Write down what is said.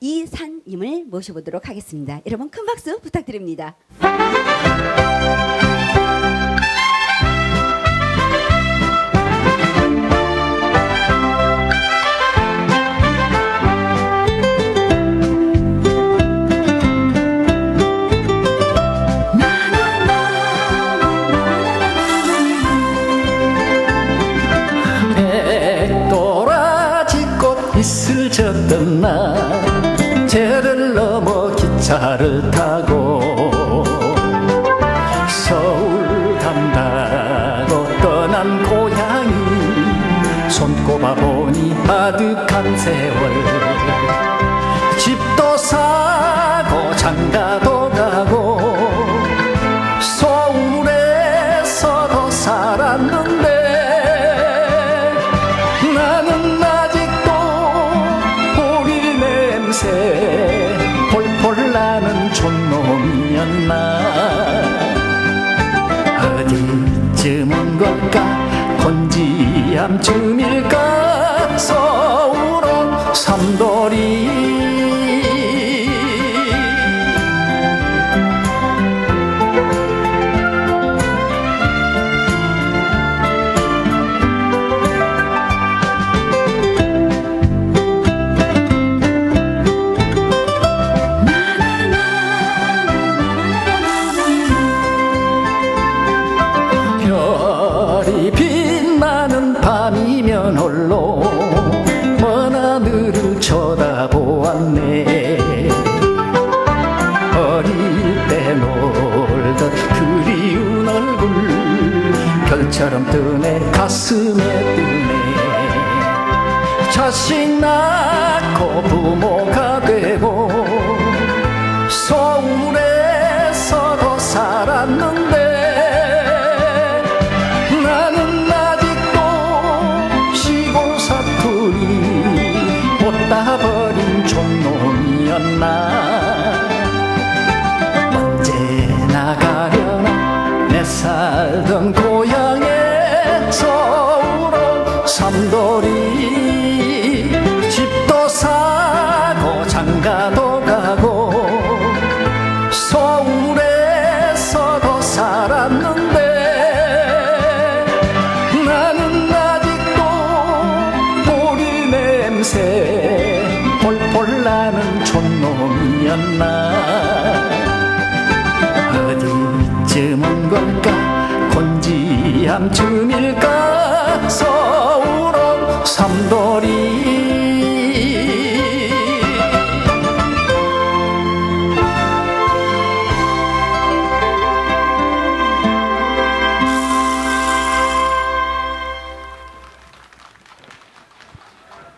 이산님을 모셔보도록 하겠습니다. 여러분 큰 박수 부탁드립니다. 백도라지꽃 이슬 졌던 날 죄를 넘어 기차를 타고 서울 간다고 떠난 고향이 손꼽아 보니 아득한 세월. 집도 사고 장가도 냄새 폴폴 나는 촌놈이었나? 어디쯤인 걸까? 곤지암쯤일까 별처럼 뜨네. 가슴에 뜨네. 자식 낳고 부모가 되고 서울에서도 살았는데 나는 아직도 시골 사투리 못다 버린 촌놈이었나 냄새 폴폴 나는 촌놈이었나? 어디쯤인 걸까? 곤지암쯤일까